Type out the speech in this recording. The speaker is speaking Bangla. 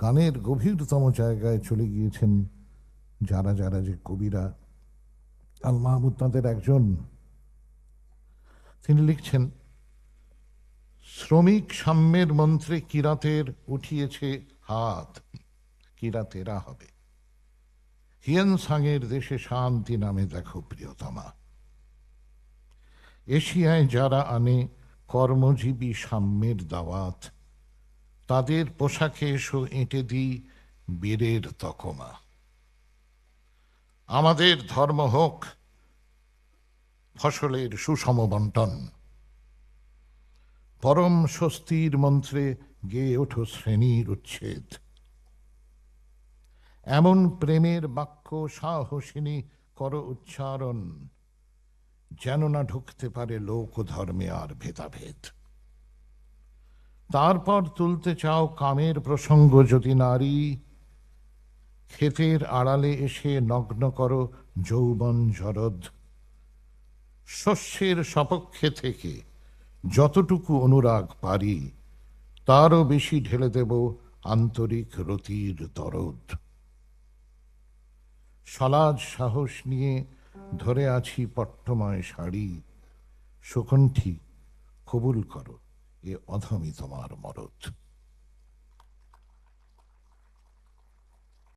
গানের গভীরতম জায়গায় চলে গিয়েছেন যারা যারা যে কবিরা। আল মাহমুদ তাদের একজন। তিনি লিখছেন, শ্রমিক সাম্যের মন্ত্রে কিরাতের উঠিয়েছে হাত, কিরাতেরা হবে। হিয়েন সাংয়ের দেশে শান্তি নামে দেখো প্রিয়তমা। এশিয়ায় যারা আনে কর্মজীবী সাম্যের দাওয়াত তাদের পোশাকে এসো এঁটে দিই বীরের তকমা। আমাদের ধর্ম হোক, ফসলের সুষম বন্টন পরম স্বস্তির মন্ত্রে গেয়ে ওঠো শ্রেণির উচ্ছেদ। এমন প্রেমের বাক্য সাহসিনী কর উচ্চারণ, যেন না ঢুকতে পারে লোক ধর্মে আর ভেদাভেদ। তারপর তুলতে চাও কামের প্রসঙ্গ যদি নারী, ক্ষেতের আড়ালে এসে নগ্ন করো যৌবন জরদ। শস্যের সপক্ষে থেকে যতটুকু অনুরাগ পারি, তারও বেশি ঢেলে দেব আন্তরিক রতির দরদ। সলাজ সাহস নিয়ে ধরে আছি পট্টময় শাড়ি, সুকণ্ঠী কবুল করো। এ অধমি তোমার মরদ